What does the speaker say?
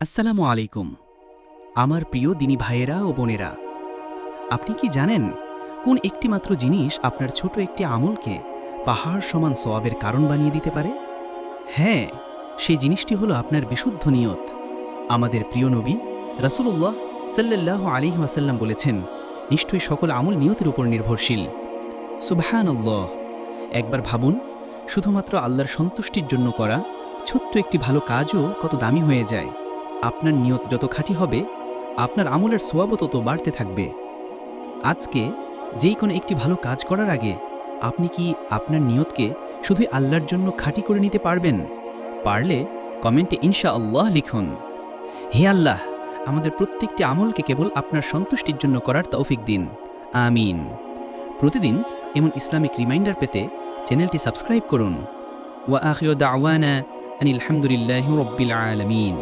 আসসালামু আলাইকুম। আমার প্রিয় দিনী ভাইয়েরা ও বোনেরা, আপনি কি জানেন কোন একটি মাত্র জিনিস আপনার ছোট একটি আমলকে পাহাড় সমান সোয়াবের কারণ বানিয়ে দিতে পারে? হ্যাঁ সেই জিনিসটি হলো আপনার বিশুদ্ধ নিয়ত। আমাদের প্রিয় নবী রাসূলুল্লাহ সাল্লাল্লাহু আলাইহি ওয়াসাল্লাম বলেছেন, নিশ্চয়ই সকল আমল নিয়তের উপর নির্ভরশীল। সুবহানাল্লাহ। একবার ভাবুন, শুধুমাত্র আল্লাহর সন্তুষ্টির জন্য করা ছোট্ট একটি ভালো কাজও কত দামি হয়ে যায়। আপনার নিয়ত যত খাঁটি হবে, আপনার আমলের সোয়াবও তত বাড়তে থাকবে। আজকে যেই কোনো একটি ভালো কাজ করার আগে আপনি কি আপনার নিয়তকে শুধুই আল্লাহর জন্য খাঁটি করে নিতে পারবেন? পারলে কমেন্টে ইনশা আল্লাহ লিখুন। হে আল্লাহ, আমাদের প্রত্যেকটি আমলকে কেবল আপনার সন্তুষ্টির জন্য করার তৌফিক দিন। আমিন। প্রতিদিন এমন ইসলামিক রিমাইন্ডার পেতে চ্যানেলটি সাবস্ক্রাইব করুন। ওয়া আখির দাওয়ানা আনিল হামদুলিল্লাহি রাব্বিল আলামিন।